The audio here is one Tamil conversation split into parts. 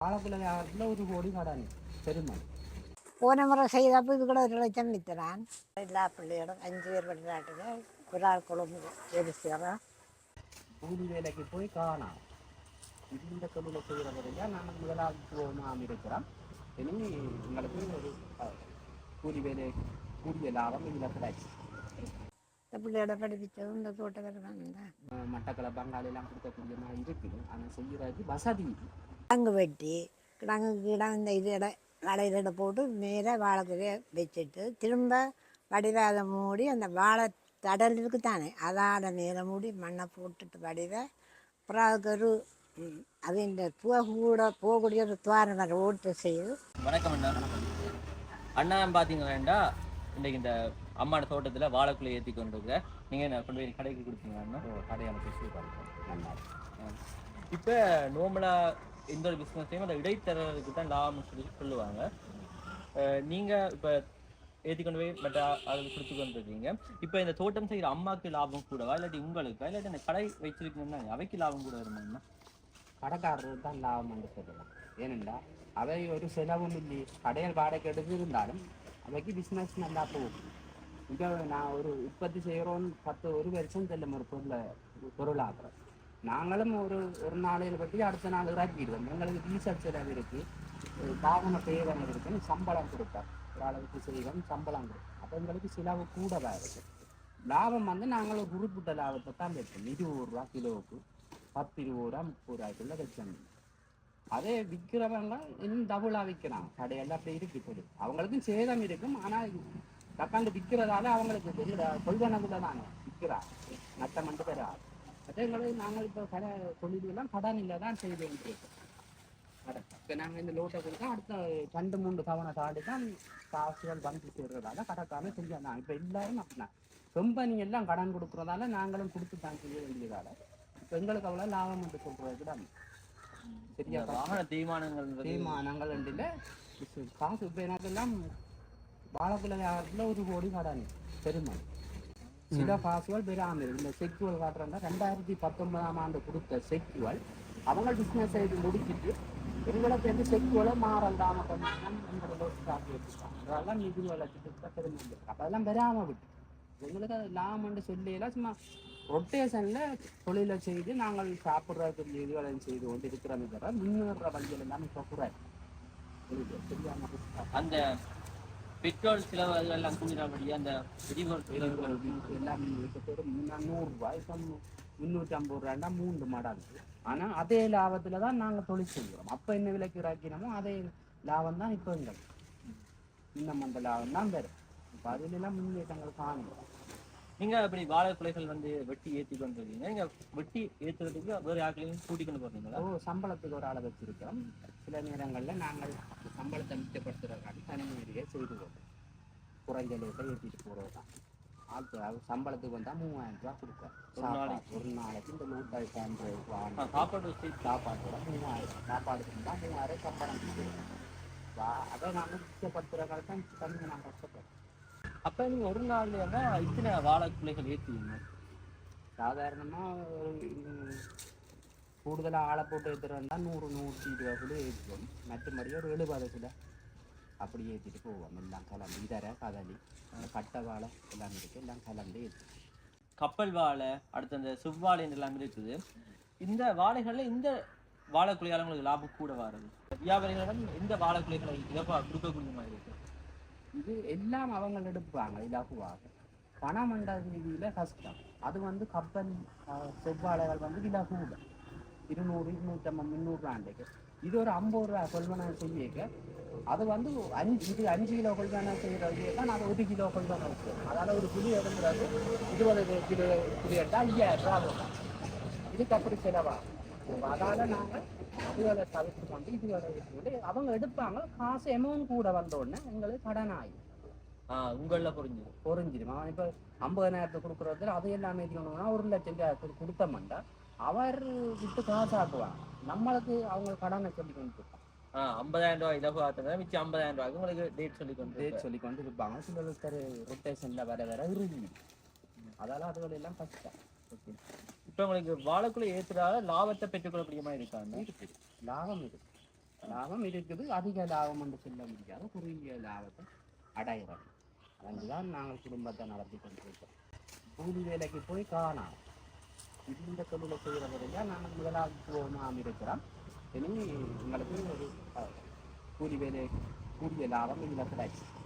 வாழைப்பழ வியாபாரத்தில் ஒரு கோடி கடன் பெருமாள் போன முறை செய்தப்போ இது கூட ஒரு லட்சம் விற்றுறான் எல்லா பிள்ளையோடும் அஞ்சு பேர் படிக்கிறாட்டுங்க ஒரு ஆள் குழம்பு வேலை செய்கிறோம் கூலி வேலைக்கு போய் காணாம் இந்த தொழிலை செய்கிறவரையா நாங்கள் முதலாளித்துவமாக இருக்கிறோம் இனி எங்களுக்கு ஒரு கூலி வேலை கூடிய லாபம் இதில் கிடைச்சு பிள்ளையோட படிப்பிச்சதும் இந்த தோட்டக்காரங்க தான் அஹ், மட்டக்களப்பு பங்காளிலாம் கொடுக்கக்கூடிய மாதிரி இருக்குது ஆனால் செய்கிறதுக்கு வசதி கிழங்கு வெட்டி கிழங்கு கிடம் இந்த இது இட வளையில போட்டு நேராக வாழைக்கறியை வச்சுட்டு திரும்ப வடிவ அதை மூடி அந்த வாழை தடல் இருக்கு தானே அதாட நேரம் மூடி மண்ணை போட்டுட்டு வடிவ அப்புறம் அதுக்கு ஒரு அது இந்த பூ கூட போகக்கூடிய ஒரு துவாரம் வர ஓட்டு செய்து. வணக்கம் அண்ணா. அண்ணா பார்த்தீங்கன்னா இன்னைக்கு இந்த அம்மாட தோட்டத்துல வாழைக்குள்ள ஏத்தி கொண்டு இருக்க நீங்க என்ன கொண்டு போய் கடைக்கு கொடுத்தீங்க அண்ணா? ஒரு கடையாள பேசி இருக்கு. இப்போ நார்மலா எந்த ஒரு பிஸ்னஸையும் அந்த இடைத்தரகருக்கு தான் லாபம் சொல்லி சொல்லுவாங்க. நீங்கள் இப்போ ஏற்றி கொண்டு போய் பட் அதில் கொடுத்து கொண்டு இருக்கீங்க இப்போ இந்த தோட்டம் செய்கிற அம்மாக்கு லாபம் கூடவா? இல்லாட்டி உங்களுக்கு? இல்லாட்டி அந்த கடை வச்சிருக்கீங்கன்னா அவைக்கு லாபம் கூட வருமாண்ணா கடைக்காரருக்கு தான் லாபம் என்று சொல்லலாம். ஏனென்றால் அவை ஒரு செலவும் இல்லை. கடையில் வாடகை எடுத்து இருந்தாலும் அவைக்கு பிஸ்னஸ் நல்லா போகும். இப்போ நான் ஒரு உற்பத்தி செய்கிறோன்னு பத்து ஒரு வருஷம் தெரியும் ஒரு பொருளை பொருளாகிறேன் நாங்களும் ஒரு ஒரு நாளையில் பற்றி அடுத்த நாள் இறக்கிடுவோம் எங்களுக்கு டீசல் செலவு இருக்கு. வாகன தேவன் இருக்குன்னு சம்பளம் கொடுப்போம் ஒரு அளவுக்கு செய்வோம் சம்பளம் கொடுப்போம் அப்போ எங்களுக்கு செலவு கூடவா இருக்கு லாபம் வந்து நாங்கள் ஒரு குறிப்பிட்ட லாபத்தை தான் வைப்போம். இருபது ரூபா கிலோவுக்கு பத்து இருபது ரூபா முப்பது ரூபாய்க்குள்ள வச்சோம் அதே விற்கிறவங்க இன்னும் டபுளாக விற்கிறாங்க கடையெல்லாம் அப்படி இருக்கு பொருள் அவங்களுக்கும் சேதம் இருக்கும். ஆனால் தக்காண்டு விற்கிறதால அவங்களுக்கு தெரியல கொள்வனத்துல தானே. விற்கிறா நட்டம் மட்டும் பெறா அதே எங்களுக்கு நாங்கள் இப்போ கடை தொழிலெல்லாம் கடன் இல்லை தான் செய்து கடன் இப்போ நாங்கள் இந்த லோட்டை கொடுத்தா அடுத்த ரெண்டு மூணு தவணை தாண்டி தான் காசுகள் வந்து சேர்றதால கடைக்கான செஞ்சாங்க இப்போ எல்லாரும் அப்படின்னா கம்பெனி எல்லாம் கடன் கொடுக்குறதால நாங்களும் கொடுத்து தான் செய்ய வேண்டியதால. இப்போ எங்களுக்கு அவ்வளோ லாபம் என்று சொல்றது கூட சரியா வாகன தேய்மானங்கள் தேய்மானங்கள் இல்லை காசு இப்போ எனக்கெல்லாம் வியாபாரத்தில் ஒரு கோடி கடன். பெருமாள் சில காசுகள் பெறாமல் இந்த செக்குவல் காட்டுறாங்க. ரெண்டாயிரத்தி பத்தொன்பதாம் ஆண்டு கொடுத்த செக்குவல் அவங்க பிஸ்னஸ் செய்து முடிச்சுட்டு எங்களுக்கு வந்து செக்குவலை மாறந்தாம கொஞ்சம் எங்களோட ஸ்டாக் வச்சுருக்காங்க அதெல்லாம் நிதி வளர்ச்சிட்டு பெருமாள் அதெல்லாம் பெறாம விட்டு. எங்களுக்கு அது லாபம்னு சொல்லியெல்லாம் சும்மா ரொட்டேஷனில் தொழிலை செய்து நாங்கள் சாப்பிட்றதுக்கு இதுகளை செய்து கொண்டு இருக்கிறோம் தவிர முன்னேற வழியில் எல்லாம் இப்போ அந்த பெட்ரோல் செலவு அதெல்லாம் கூடினபடியே அந்த வெடிபொருள் எல்லாம் கிட்டத்தட்ட ரூபாய் முந்நூற்றி ஐம்பது ரூபாய்னா மூன்று மடங்கு ஆனால் அதே லாபத்தில் தான் நாங்கள் தொழில் செய்கிறோம். அப்போ என்ன விலைக்கு இறக்கினமோ அதே லாபம் தான் இப்போ எங்களுக்கு. இன்னும் அந்த லாபம் தான் வரும். இப்போ அதிலெல்லாம் முன்னேற்றங்கள் காணும். நீங்க இப்படி வாழை குலைகள் வந்து வெட்டி ஏத்தி கொண்டு இருக்கீங்க நீங்க வெட்டி ஏத்துறதுக்கு வேற யாருக்கையும் கூட்டி கொண்டு போறீங்களா ஓ சம்பளத்துக்கு ஒரு ஆளை வச்சிருக்கிறோம் சில நேரங்களில் நாங்கள் சம்பளத்தை மிச்சப்படுத்துறதுக்காண்டி தனி முறையை செய்து போகிறோம் குறைஞ்ச லேட்டை ஏற்றிட்டு போகிறது தான் அது சம்பளத்துக்கு வந்தால் மூவாயிரம் ரூபா கொடுப்பேன் ஒரு நாளைக்கு? சாப்பாடு. ஒரு நாளைக்கு இந்த நூற்றி சாப்பாடு சாப்பாட்டோட மூவாயிரம் சாப்பாடுக்கு இருந்தால் மூவாயிரம் சம்பளம். வா அதை நாங்கள் மிச்சப்படுத்துறதுக்காக தான் தண்ணி நாங்கள் கஷ்டப்படுறோம் அப்ப நீங்க ஒரு நாள்ல இத்தனை வாழை குலைகள் ஏத்துவீங்க சாதாரணமாக ஒரு கூடுதலாக ஆளை போட்டு ஏற்றுறதா நூறு நூற்றி இருபது கிலோ ஏற்றுவோம் மற்றபடி ஒரு எழுபது கிலோ அப்படி ஏற்றிட்டு போவோம். எல்லாம் கலந்து. இதர கதலி கட்டை வாழை எல்லாம் இருக்குது எல்லாம் கலந்து ஏற்றுவோம் கப்பல் வாழை அடுத்து அந்த செவ்வாழை எல்லாம் இருக்குது. இந்த வாழைகள்ல இந்த வாழை குலையால உங்களுக்கு லாபம் கூட வருது. வியாபாரிகளிடம் இந்த வாழை குலைகளை இழப்பா கொடுக்கக்கூடிய மாதிரி இருக்கு. இது எல்லாம் அவங்க எடுப்பாங்க இலகுவாக. பணம் என்ற ரீதியில் கஷ்டம் அது வந்து கப்பல் செவ்வாழைகள் வந்து இலகுவில். இருநூறு இருநூற்றம்பது முன்னூறு ஆண்டுக்கு இது ஒரு ஐம்பது ரூபா கொள்வனை செய்யக்க அது வந்து அஞ்சு இது அஞ்சு கிலோ கொள்வனை செய்கிறது தான் அது ஒரு கிலோ கொள்வனை வைக்கும் அதால் ஒரு புளி எடுக்கிறது இருபது கிலோ புளி எடுத்தால் ஐயாயிரம் ரூபா வரும். இதுக்கு அப்படி செலவாகும். அதால நாங்கள் அதுகளை தவிர்த்து கொண்டு இதுகளை கொண்டு அவங்க எடுப்பாங்க காசு அமௌண்ட் கூட வந்த உடனே எங்களுக்கு கடன் ஆகும் ஆஹ் உங்கள புரிஞ்சு பொறிஞ்சிடும் அவன் இப்போ ஐம்பதனாயிரத்தை கொடுக்குறதுல அது எல்லாமே இருக்கணும்னா ஒரு லட்சம் ரூபாய் கொடுத்தோம்டா அவர் விட்டு காசு ஆக்குவாங்க நம்மளுக்கு அவங்க கடனை சொல்லி கொண்டு ஐம்பதாயிரம் ரூபாய் இலகு ஆத்தினா மிச்சம் ஐம்பதாயிரம் ரூபாய்க்கு உங்களுக்கு டேட் சொல்லி கொண்டு டேட் சொல்லி கொண்டு இருப்பாங்க சிலருக்கு ரொட்டேஷனில் வர வர இறுதி அதால அதுகள் எல்லாம் கஷ்டம் ஓகே இப்போ உங்களுக்கு வாழைக்குள்ள ஏத்துறாத லாபத்தை பெற்றுக்கொள்ளக்கூடிய மாதிரி இருக்காங்க? இருக்குது லாபம் இருக்குது லாபம் இருக்குது. அதிக லாபம் என்று சொல்ல முடியாது. குறுகிய லாபத்தை அடைகிறோம் அதுதான் நாங்கள் குடும்பத்தை நடத்தி கொண்டிருக்கிறோம். கூலி வேலைக்கு போய் காணாம். இந்த தொழிலை செய்கிறவரையா நாங்கள் முதலாளித்துவமாக இருக்கிறோம். இனி எங்களுக்கு ஒரு கூலி வேலை கூடிய லாபம் இதில் கிடைக்கும்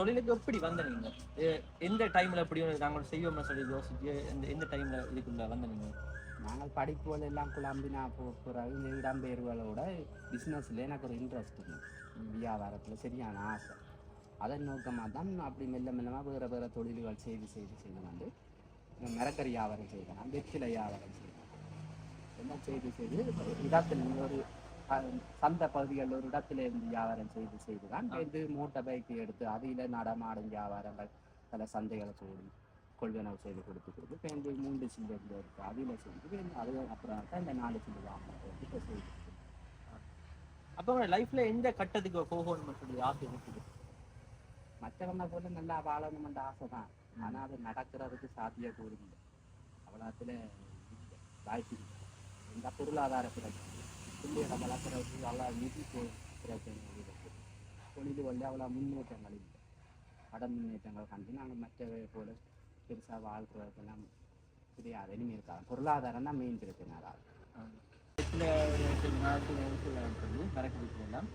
தொழிலுக்கு எப்படி வந்த நீங்க? எந்த டைம்ல எப்படி நாங்கள் செய்வோம்னு சொல்லி யோசிச்சு எந்த எந்த டைம்ல இதுக்குள்ள வந்த நீங்க? நாங்கள் படிப்புகள் எல்லாம் குழம்பி நான் போ பிறகு இந்த இடம்பெயர்வுகளோட பிஸ்னஸில் எனக்கு ஒரு இன்ட்ரெஸ்ட் இருந்துச்சு வியாபாரத்தில் சரியான ஆசை. அதன் நோக்கமாக தான் அப்படி மெல்ல மெல்லமாக வேறு வேறு தொழில்கள் செய்து செய்து செய்து வந்து மரக்கறி வியாபாரம் செய்தேன் வெற்றிலை வியாபாரம் செய்தேன் எல்லாம் செய்து செய்து இடத்தில் ஒரு சந்தை பகுதிகளில் ஒரு இடத்துல இருந்து வியாபாரம் செய்து செய்து தான் இது மூட்டை பைக்கு எடுத்து அதில் நடமாடும் வியாபாரங்கள் பல சந்தைகளை கூடி கொள்வனவு செய்து கொடுத்து கொடுத்து இப்போ இந்த மூன்று சில்லு இருக்கு. அதில் செஞ்சு அது அப்புறம் தான் இந்த நாலு சில்லு வாங்குறது இப்போ செய்து அப்ப லைஃப்ல எந்த கட்டத்துக்கு போகணும்னு சொல்லி ஆசை இருக்குது? மற்றவங்க போல நல்லா வாழணுமென்ற ஆசை தான் ஆனால் அது நடக்கிறதுக்கு சாத்தியக்கூறு இல்லை. அவ்வளோத்துல வாய்ப்பு இந்த பொருளாதார பிரச்சனை அவ்வளோ நிதி போ- பிரச்சனை இருக்கு தொழில் வழி அவ்வளோ முன்னேற்றங்கள் இல்லை கடன் முன்னேற்றங்கள் கண்டு நாங்கள் மற்றவை போல பெருசாக வாழ்கிறதுக்கெல்லாம் தெரியாது இனிமேல் இருக்காது பொருளாதாரம் தான் மெயின் பிரச்சனை அதாவது சொல்லி கரெக்ட் எல்லாம்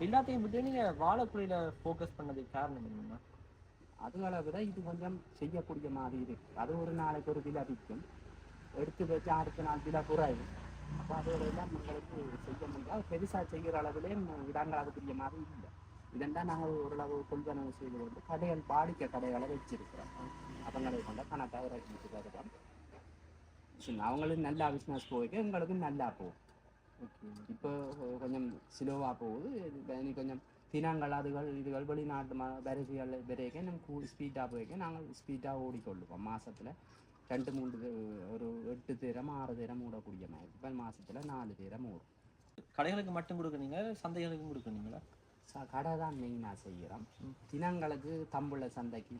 எல்லாத்தையும் விட்டு நீங்க வாழைக்குறையில ஃபோக்கஸ் பண்ணதுக்கு காரணம் என்னன்னா அதுகளை விட இது கொஞ்சம் செய்யக்கூடிய மாதிரி இருக்கு அது ஒரு நாளைக்கு ஒரு விலை விற்கும் எடுத்து வச்சு அடுத்த நாள் விலை குறைவு அப்போ அதோட எல்லாம் செய்ய முடியாது பெருசாக செய்கிற அளவிலே இடங்கள் அதுக்குரிய மாதிரி இல்லை இதெல்லாம் நாங்கள் ஓரளவு கொள்வனவு செய்து கொண்டு கடைகள் பாடிக்க கடைகளை வச்சிருக்கிறோம் அவங்களை கொண்ட கணக்காக இறக்கிட்டு வருவோம் சரி, அவங்களுக்கு நல்லா பிஸ்னஸ் போயிட்டு எங்களுக்கும் நல்லா போகும் இப்போ கொஞ்சம் ஸ்லோவாக போகுது இது இனி கொஞ்சம் தினங்கள் அதுகள் இதுகள் வெளிநாட்டு வரிசைகள் வரைக்கும் நம்ம ஸ்பீடாக போய்க்க நாங்கள் ஸ்பீடாக ஓடிக்கொள்ளுவோம் மாதத்தில் ரெண்டு தி- ஒரு எட்டு தினம் ஆறு தினம் ஓடக்கூடிய மாதிரி இப்போ மாசத்துல நாலு தினம் ஓடும் கடைகளுக்கு மட்டும் கொடுக்குறீங்க சந்தைகளுக்கும் கொடுக்குறீங்களா ச கடை தான் மெயினாக செய்கிறோம் தினங்களுக்கு தம்புள்ள சந்தைக்கு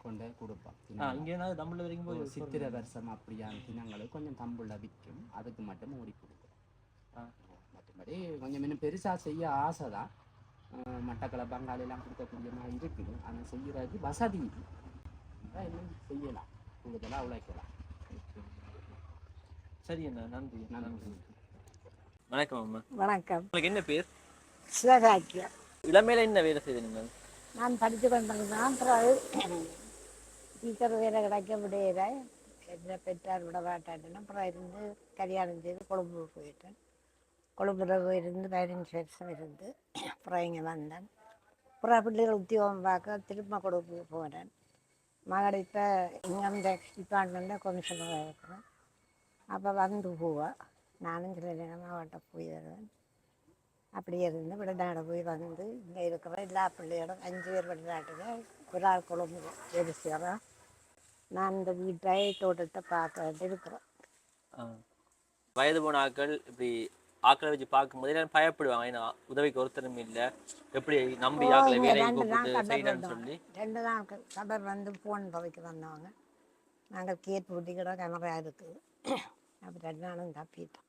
கொண்டு கொடுப்போம். இங்க தமிழ்ல வரைக்கும் போய் சித்திரை வருஷம் அப்படியான தினங்களுக்கு கொஞ்சம் தம்புள்ள விற்கும் அதுக்கு மட்டும் ஓடி கொடுக்கும் ஆ. மற்றபடி கொஞ்சம் இன்னும் பெருசாக செய்ய ஆசை தான் மட்டக்களை பங்காளிலாம் கொடுக்கக்கூடிய மாதிரி இருக்குது ஆனால் செய்யறதுக்கு வசதி இன்னும் செய்யலாம் கூடுதலாக உழைக்கலாம் சரி அண்ணா நன்றி. நன்றி. வணக்கம் அம்மா. வணக்கம். உங்களுக்கு என்ன பேர்? சிவகாக்கியம் இளமையில என்ன வேலை செய்த நீங்கள்? நான் படித்து கொண்டிருந்தேன் பிறகு டீச்சர் வேலை கிடைக்க முடியல. என்ன பெற்றார் விட மாட்டேன் அப்புறம் இருந்து கல்யாணம் செய்து கொழும்பு போயிட்டேன். கொழும்புல போயிருந்து பதினஞ்சு வருஷம் இருந்து அப்புறம் இங்கே வந்தேன். அப்புறம் பிள்ளைகள் உத்தியோகம் பார்க்க திரும்ப கொழும்பு போனேன் மகள் இப்போ இன்கம் டேக்ஸ் டிபார்ட்மெண்ட்டில் இருக்கிறேன் அப்போ வந்து போவேன் நானும் சில நேரம் போய் வருவேன் அப்படியே இருந்து வெளிநாடு போய் வந்து இங்கே இருக்கிற எல்லா பிள்ளையோடும் அஞ்சு பேர் விடநாட்டுக்கு ஒரு ஆள் குழம்பு வேலை செய்கிறோம் நான் இந்த வீட்டை தோட்டத்தை பார்க்க வேண்டி இருக்கிறோம் வயது போன ஆட்கள் இப்படி ஆட்களை வச்சு பார்க்கும்போது எல்லாரும் பயப்படுவாங்க. ஏன்னா உதவிக்கு ஒருத்தரும் இல்லை. எப்படி நம்பி இங்க வேலைக்கு கூப்பிட்டு செய்யணும்னு. சொல்லி. ரெண்டு க- கபர் வந்து ஃபோன் துவைக்க வந்தவங்க. நாங்கள் கேட் பூட்டிக்கிட கேமரா இருக்குது அப்போ ரெண்டு நாளும் தப்பிட்டோம்.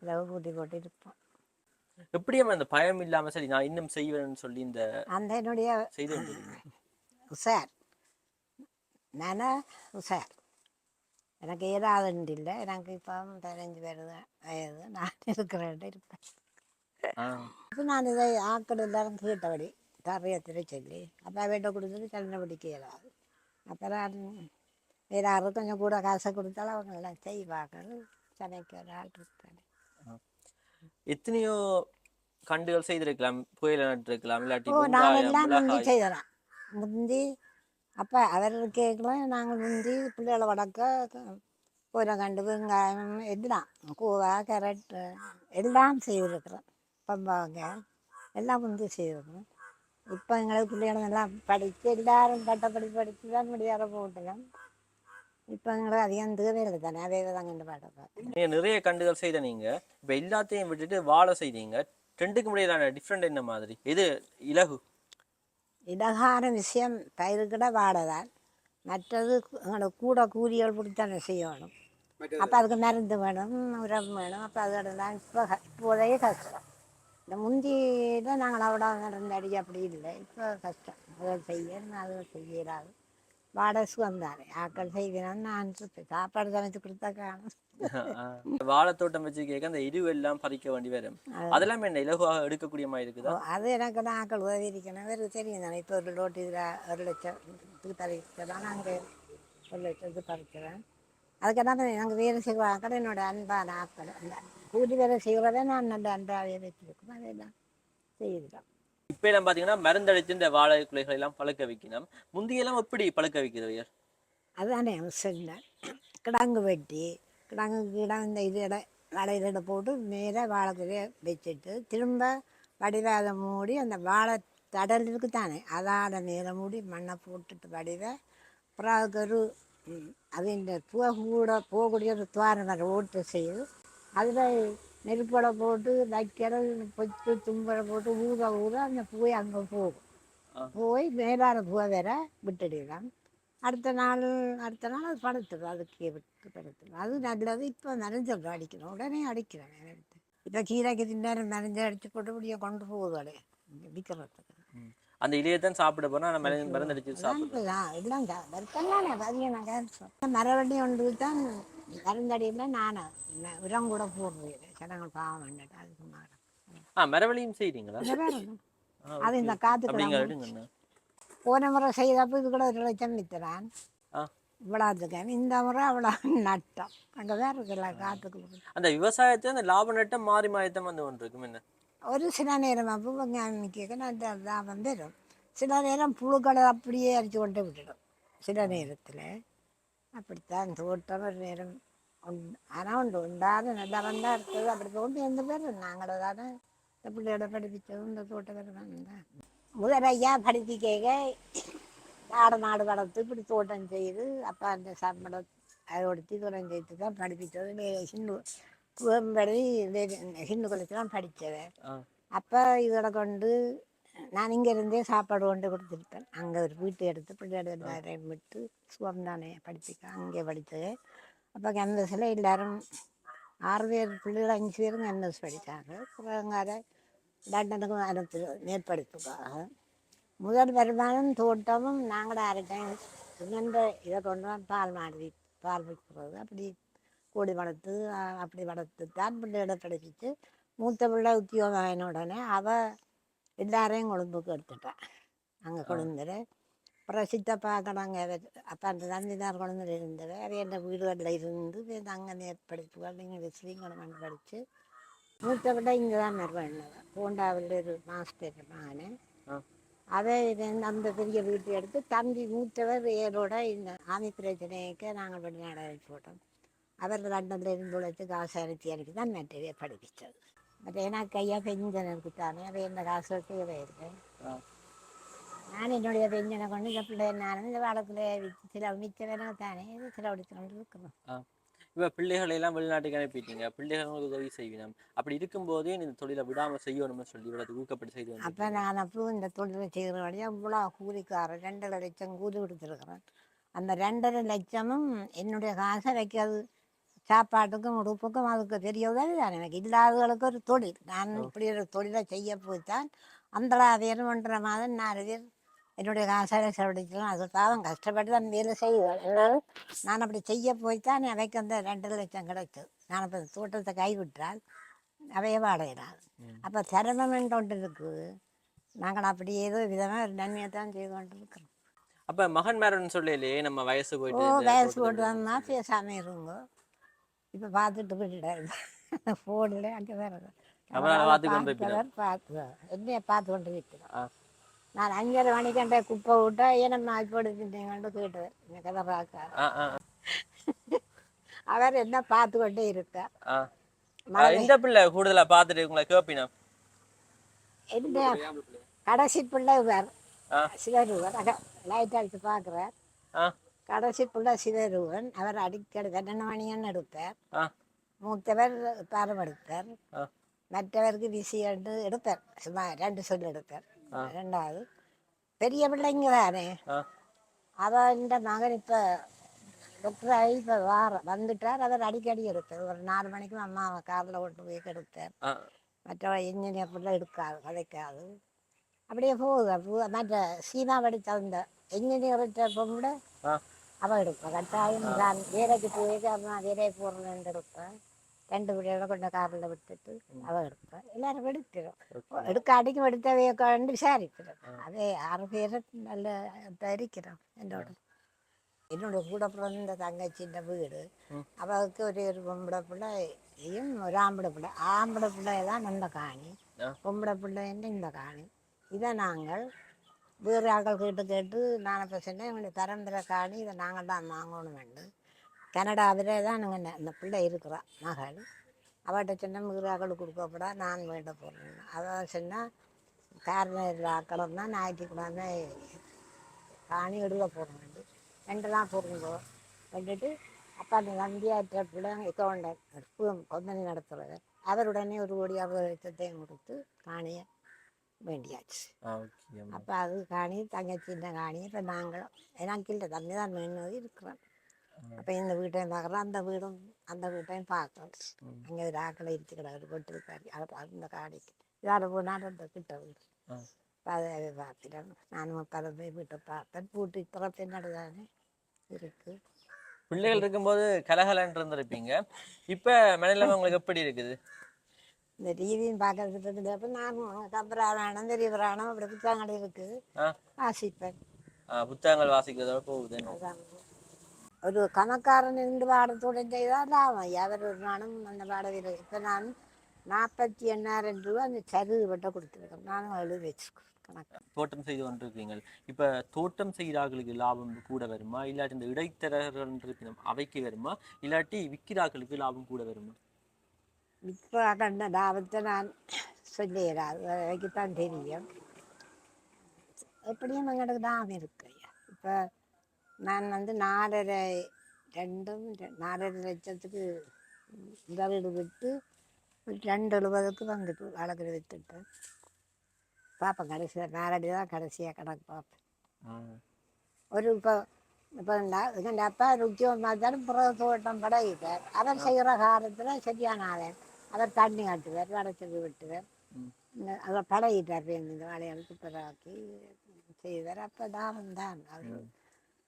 இரவு பூட்டி போட்டு இருப்போம். எப்படியும் அந்த பயம் இல்லாம சரி நான் இன்னும் செய்வேன்னு சொல்லி இந்த அந்த என்னுடைய செய்து உஷார். நானா உஷார். எனக்கு ஏதாதுண்டு இல்லை. எனக்கு இப்போ பதினஞ்சு பேர் தான் வயது நான் இருக்கிறேன் இருப்பேன். ஆ. அப்போ நான் இதை ஆக்கள் எல்லாரும் கேட்டபடி தரையத்தில் சொல்லி அப்போ அவட்ட கொடுத்துட்டு கல்யாணப்படி கேளாது. அப்புறம் வேறு யாரும் கொஞ்சம் கூட காசை கொடுத்தாலும் அவங்க எல்லாம் செய்வாங்க. சென்னைக்கு ஒரு ஆள் இருக்காரு எத்தனையோ கண்டுகள் செய்திருக்கலாம் புயல நட்டிருக்கலாம் இல்லாட்டி நான் எல்லாம் முந்தி. செய்தலாம் முந்தி அப்போ அவர் கேட்கலாம் நாங்கள் முந்தி பிள்ளைகளை வளர்க்க பூரை கண்டு வெங்காயம் எல்லாம் கூவா கேரட் எல்லாம் செய்திருக்கிறோம். பம்பாங்க எல்லாம் முந்தி செய்திருக்கிறோம். இப்போ எங்களுக்கு பிள்ளைகளை எல்லாம் படித்து எல்லாரும் பட்டப்படி படித்து தான் முடியாத போட்டுலாம் இப்போ எங்களுக்கு அதிகம் தேவையில்லை தானே அதே தான் கண்டு பாட்டப்பா நீங்க நிறைய கண்டுகள் செய்த நீங்கள் இப்போ எல்லாத்தையும் விட்டுட்டு வாழை செய்தீங்க. ரெண்டுக்கு முடியலான டிஃப்ரெண்ட் என்ன மாதிரி? இது இலகு? இலகான விஷயம் பயிருக்கிட வாடதான் மற்றது கூட கூலிகள் பிடித்தானே செய்யணும் அப்போ அதுக்கு மருந்து வேணும் உரம் வேணும் அப்போ அதோடலாம் இப்போ இப்போதைய கஷ்டம் இந்த முந்தியில் நாங்கள் அவ்வளோ நடந்த அடி அப்படி இல்லை இப்போ கஷ்டம் அதை செய்ய அதை செய்யறாது வாடகை சுகம் தானே ஆக்கள் செய்வேன் நான் சாப்பாடு சமைச்சு கொடுத்தா காணும் வாழைத்தோட்டம் வச்சு கேட்க அந்த இருவெல்லாம் பறிக்க வேண்டி வரும். அதெல்லாம் என்ன இலகுவாக எடுக்கக்கூடிய மாதிரி இருக்குதா அது எனக்கு தான் ஆக்கள் உதவி இருக்கணும் வேறு தெரியும் தானே. இப்போ ஒரு லோட்டு இதில் ஒரு லட்சத்துக்கு தரிக்கலாம் நாங்கள் ஒரு லட்சத்துக்கு பறிக்கிறேன். அதுக்கெல்லாம் நாங்கள் வேறு செய்வாங்க என்னோட அன்பான ஆக்கள். அந்த கூலி வேலை செய்கிறத நான் நல்ல அன்பாகவே வச்சிருக்கோம் அதெல்லாம் செய்கிறோம் இப்ப எல்லாம் பாத்தீங்கன்னா மருந்தடிச்சு இந்த வாழை குலைகளை எல்லாம் பழுக்க வைக்கணும். முந்தியெல்லாம் எப்படி பழுக்க வைக்கிறது ஐயா அதுதானே சொன்னேன் கிடங்கு வெட்டி கிடங்கு கிடம் இந்த இதில் வளையில போட்டு மேலே வாழைக்கறியை வச்சுட்டு திரும்ப வடிவாத மூடி அந்த வாழை தடல் இருக்கு தானே அதாட மேலே மூடி மண்ணை போட்டுட்டு வடிவ அப்புறம் அதுக்கு ஒரு அது இந்த பூவை கூட போகக்கூடிய ஒரு துவாரம் வர ஓட்டு செய்யுது. அதில் நெருப்படை போட்டு வைக்கிறது பொச்சு தும்பலை போட்டு ஊற ஊற அந்த பூவை அங்கே போகும். போய் மேலான பூவை வேற விட்டுடலாம் அடுத்த நாள் அடுத்த நாள் அது படுத்துடும் அதுக்கு விட்டு. படுத்துடும் அது நல்லது இப்போ நனைஞ்சல் அடிக்கணும். உடனே அடிக்கிறேன் எடுத்து. இப்போ கீரைக்கு திண்டாரம் நனைஞ்சு அடித்து போட்டு இப்படியே கொண்டு போகுது அடைய விற்கிறதுக்கு அந்த இலையத்தான் சாப்பிட போனா நம்ம மருந்து மருந்தடிச்சு சாப்பிடுறோம். எல்லாம் வருத்தம்தானே பதியம் மரவள்ளி ஒன்று தான் மருந்தடியில் நான். உரம் கூட போடுறேன் சடங்கள் பாவம் வந்துட்டு அதுக்கு மாறும் ஆ மரவழியும்? ஆ, அது இந்த. காத்து போன முறை செய்தப்போ இது கூட ஒரு லட்சம் வித்துறான் ஆ. இவ்வளோத்துக்கு இந்த முறை அவ்வளோ நட்டம் அங்கே வேற இருக்குல்ல காத்துக்கு அந்த விவசாயத்தை அந்த லாப நட்டம் மாறி மாறித்தான் வந்து கொண்டிருக்கும் என்ன? ஒரு சில நேரம் அப்போ வெங்காயம் நல்ல லாபம் வரும் சில நேரம் புழுக்களை அப்படியே அரிச்சு கொண்டு விட்டுடும். சில நேரத்தில் அப்படித்தான் தோட்டம் ஒரு நேரம் உண்டு ஆனால் உண்டு உண்டாத நல்லா வந்தால் இருக்குது. அப்படி தோண்டி எந்த பேர் நாங்கள தானே இந்த பிள்ளையோட படிப்பிச்சதும் இந்த தோட்டம் தான் முதல் ஐயா படிப்பிக்க நாடு நாடு வளர்த்து இப்படி தோட்டம் செய்து அப்பா அந்த சம்பளம் அதோட தீவிரம் செய்து தான் படிப்பிச்சது புகம்படி ஹிந்து குலத்தில் தான் படித்தவன். அப்போ இதோட கொண்டு நான் இங்கே இருந்தே சாப்பாடு கொண்டு கொடுத்துருப்பேன். அங்கே ஒரு வீட்டு எடுத்து எல்லாரையும் விட்டு சுகம் தானே படிப்பிக்க அங்கே படித்தது அப்போ கேம்பஸில் எல்லாரும் ஆறு பேர் பிள்ளைகள் அஞ்சு பேரும் கேம்பஸ் படித்தாங்க அப்புறங்கார லண்டனுக்கும் அனுப்பி மேற்படிப்புக்காக. முதல் வருமானம் தோட்டமும் நாங்களும் அரை டைம் இந்த இதை கொண்டு தான் பால் மாடி பால் விற்கிறது. அப்படி கோடி வளர்த்து அப்படி வளர்த்து தான் பிள்ளையோட படிப்பிச்சு மூத்த பிள்ளை உத்தியோகம் ஆயின உடனே அவள் எல்லாரையும் கொழும்புக்கு எடுத்துட்டான். அங்கே கொழுந்துரு அப்புறம் சித்தப்பா கடாங்க அப்போ அந்த தந்தினார் கொழுந்துரு இருந்தவ அவ என் வீடுகளில் இருந்து அங்கே மேற்படிப்புகள் இங்கிலீஷ்லையும் கொண்டு படித்து மூத்த பிள்ளை இங்கே தான் நிறுவனவ பூண்டாவில் ஒரு மாஸ்டர் மகனு. அதை அந்த பெரிய வீட்டை எடுத்து தம்பி மூத்தவர் ஏரோட இந்த ஆமி பிரச்சனைக்கு நாங்கள் வெளிநாடு போட்டோம். அவர் லண்டனில் இருந்து உழைத்து காசு அனுப்பி அனுப்பி தான் மெட்டவே படிப்பிச்சது. பட் எனக்கு ஐயா பெஞ்சன் இருக்குத்தானே அதை இந்த காசு தேவை இருக்கு ஆ. நான் என்னுடைய பெஞ்சனை கொண்டு இந்த பிள்ளை நான் இந்த விற்று சில மிச்ச வேலை தானே சில அடிச்சு கொண்டு இருக்கிறோம் இப்ப பிள்ளைகளை எல்லாம் வெளிநாட்டுக்கு அனுப்பிட்டீங்க. பிள்ளைகளுக்கு உதவி செய்வினம் அப்படி இருக்கும்போதே இந்த தொழிலை விடாம செய்யணும்னு சொல்லி இவ்வளவு ஊக்கப்பட்டு செய்து அப்போ. நான் அப்போ இந்த தொழிலை செய்கிற வழியாக இவ்வளோ கூலிக்காரன் ரெண்டரை லட்சம் கூலி கொடுத்துருக்குறேன். அந்த ரெண்டரை லட்சமும் என்னுடைய காசை வைக்காது. சாப்பாட்டுக்கும் உடுப்புக்கும் அதுக்கு உதவி தான் எனக்கு இல்லாதவர்களுக்கு ஒரு தொழில். நான் இப்படி ஒரு தொழிலை செய்ய போய்த்தான். அந்த வேணுமன்ற மாதிரி நாலு பேர் என்னுடைய காசால செலவழிக்கலாம் அது பாவம் கஷ்டப்பட்டு தான் வேலை செய்வேன். நான் அப்படி செய்ய போய்த்தான் அவைக்கு அந்த ரெண்டரை லட்சம் கிடைச்சது நான் இப்போ தோட்டத்தை கைவிட்டால் அவைய வாடையிடாது ம். அப்போ சிரமம் ஒன்று இருக்குது நாங்கள் அப்படி ஏதோ விதமாக ஒரு நன்மையை தான் செய்து கொண்டு இருக்கிறோம் அப்ப மகன் மேரன் சொல்லலையே நம்ம வயசு ஓ போயிட்டு இந்த வயசு போட்டு வந்தா பேசாமல் இருங்க. இப்போ பார்த்துட்டு விட்டுட்டாரு ஃபோனில் அங்கே வேறு பார்த்து கொண்டு என்னைய பார்த்து கொண்டு இருக்கிறோம். நான் அஞ்சரை மணிக்கண்ட குப்பை விட்டா ஏனம்மா இப்போ எடுத்துட்டீங்கன்னு கேட்டேன் இந்த கதை பார்க்க. அவர் என்ன பார்த்து கொண்டே இருக்கார் மழை. இந்த பிள்ளை கூடுதலா பார்த்துட்டு உங்களை கேப்பினா? என்ன கடைசி பிள்ளை வேறு அக லைட் அடித்து பார்க்குறார். கடைசி பிள்ளை சிவருவன். அவர் அடிக்கடி எடுப்பார். ஆ. மூத்தவர் பாரம் எடுப்பார். மற்றவருக்கு விசி எடுத்து எடுப்பார். சும்மா ரெண்டு சொல்லி எடுப்பார். ரெண்டாவது பெரிய பிள்ளைங்க தானே. ஆ. அவன் இந்த மகன் இப்போ டாக்டர் ஆகி இப்போ வார வந்துட்டார். அவர் அடிக்கடி எடுப்பார் ஒரு நாலு மணிக்கு அம்மாவை காரில் கொண்டு போய் எடுப்பார் ஆ. மற்ற இன்ஜினியர் பிள்ளை எடுக்காது கதைக்காது. அப்படியே போகுது. மற்ற சீனா படித்த அந்த இன்ஜினியர்கிட்ட ஆ. அவள் எடுப்பேன். கட்டாயம் நான் வேலைக்கு போயிட்டு அம்மா வேலையை போடுறேன்னு எடுப்பேன். ரெண்டு பிள்ளைகளை கொண்ட காரில் விட்டுட்டு அவள் எடுப்பேன் எல்லாரும் எடுக்கிறோம் எடுக்க அடிக்கும் எடுத்தவைய கண்டு விசாரிக்கிறோம் அதே ஆறு பேர் நல்ல இருக்கிறோம் என்னோட என்னோட கூட பிறந்த தங்கச்சின்ற வீடு அவளுக்கு ஒரு ஒரு பொம்பளை பிள்ளையும் ஒரு ஆம்பளை பிள்ளை ஆம்பளை பிள்ளை தான் நல்ல காணி. பொம்பளை பிள்ளைன்னு இந்த காணி இதை நாங்கள் வேறு ஆட்கள் கேட்டு கேட்டு நான் இப்போ சொன்னேன் எங்களுக்கு பரம்பரை காணி இதை நாங்கள் தான் வாங்கணும் வேண்டும் கனடாவில் தான் நாங்கள் இந்த பிள்ளை இருக்கிறா மகள். அவட்ட சொன்னால் வேறு ஆக்களுக்கு கொடுக்கப்படா நான் வேண்ட போகிறேன் அவள் சொன்னால் காரணம் ஆக்களும் தான் ஞாயிற்றுக்கிழமை காணி எடுக்க போகிறோம் ரெண்டெல்லாம் போடுங்க. வந்துட்டு அப்பா அந்த நம்பியாற்ற பிள்ளைங்க அக்கௌண்டர் கொந்தனி நடத்துகிறவர் அவருடனே ஒரு கோடி அறுபது லட்சத்தையும் கொடுத்து காணியை வேண்டியாச்சு. அப்போ அது காணி தங்கச்சின்ன காணி இப்போ நாங்களும் எனக்கு இல்லை தண்ணி தான் வேணும் இருக்கிறோம். அப்போ இந்த வீட்டையும் பார்க்குறோம் அந்த வீடும் அந்த வீட்டையும் பார்க்குறோம் அங்கே ஒரு ஆக்களை இருக்கிறார் கொட்டிருக்காரு அவர் அந்த காணிக்கு இதால் போனால் அந்த கிட்ட வீடு. அதை பார்த்துட்டோம் நானும் பல போய் வீட்டை பார்த்தேன். பூட்டு திறப்பு நடுதானே இருக்குது பிள்ளைகள் இருக்கும்போது கலகலன்னு இருந்திருப்பீங்க. இப்ப மனநிலைமை உங்களுக்கு எப்படி இருக்குது? இந்த டிவியும் பார்க்கறதுக்கு அப்போ நானும் கம்பராணம் தெரிய புராணம் அப்படி புத்தகங்கள் இருக்குது. வாசிப்பேன். புத்தகங்கள் வாசிக்கிறதோட போகுது. ஒரு கணக்காரன் இருந்து பாடத்தோடு செய்தால் லாபம் எவர் ஒரு நாளும் அந்த பாடவில்லை இப்போ நான் நாற்பத்தி எண்ணாயிரம் ரூபா அந்த சருகு வட்ட கொடுத்துருக்கேன் நானும் எழுதி வச்சுருக்கேன் கணக்கு தோட்டம் செய்து கொண்டிருக்கீங்க இப்ப தோட்டம் செய்கிறார்களுக்கு லாபம் கூட வருமா இல்லாட்டி இந்த இடைத்தரகர்கள் இருப்பினும் அவைக்கு வருமா இல்லாட்டி விற்கிறார்களுக்கு லாபம் கூட வருமா இப்போ கண்ட லாபத்தை நான் சொல்லிடாது அதுக்குத்தான் தெரியும் எப்படியும் எங்களுக்கு லாபம் இருக்கு இப்போ நான் வந்து நாலரை ரெண்டும் நாலரை லட்சத்துக்கு முதலீடு விட்டு ரெண்டு எழுபதுக்கு வந்துட்டு வழக்கு வித்துட்டேன். பார்ப்பேன் கடைசியாக நாலடி தான் கடைசியாக கணக்கு பார்ப்பேன். ஒரு இப்போ இப்போ எங்கள் அப்பா உத்தியோகம் பார்த்தாலும் புற தோட்டம் பழகிட்டார் அவர் செய்கிற காலத்தில் சரியான ஆளன். அவர் தண்ணி காட்டுவார் வடச்சது விட்டுவார். ம். இந்த- அவர் பழகிட்டார் இந்த வேலைகளுக்கு பிறகு செய்வார். அப்போ தானம் தான். அது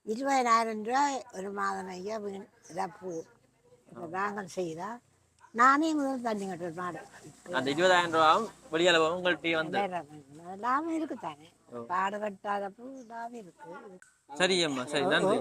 இருபதாயிரம் ரூபாய் ஒரு மாதம் ஐயா வீண் இழப்பு இப்போ நாங்கள் செய்தால் நானே முதல் தண்ணி கட்டுவேன் மாடு. அந்த இருபதாயிரம் ரூபாயும் வெளியளவும் உங்கள்கிட்ட வந்து. லாபம் இருக்குதானே பாடு கட்டாதப்போ லாபம் இருக்கு. சரி அம்மா சரி நன்றி.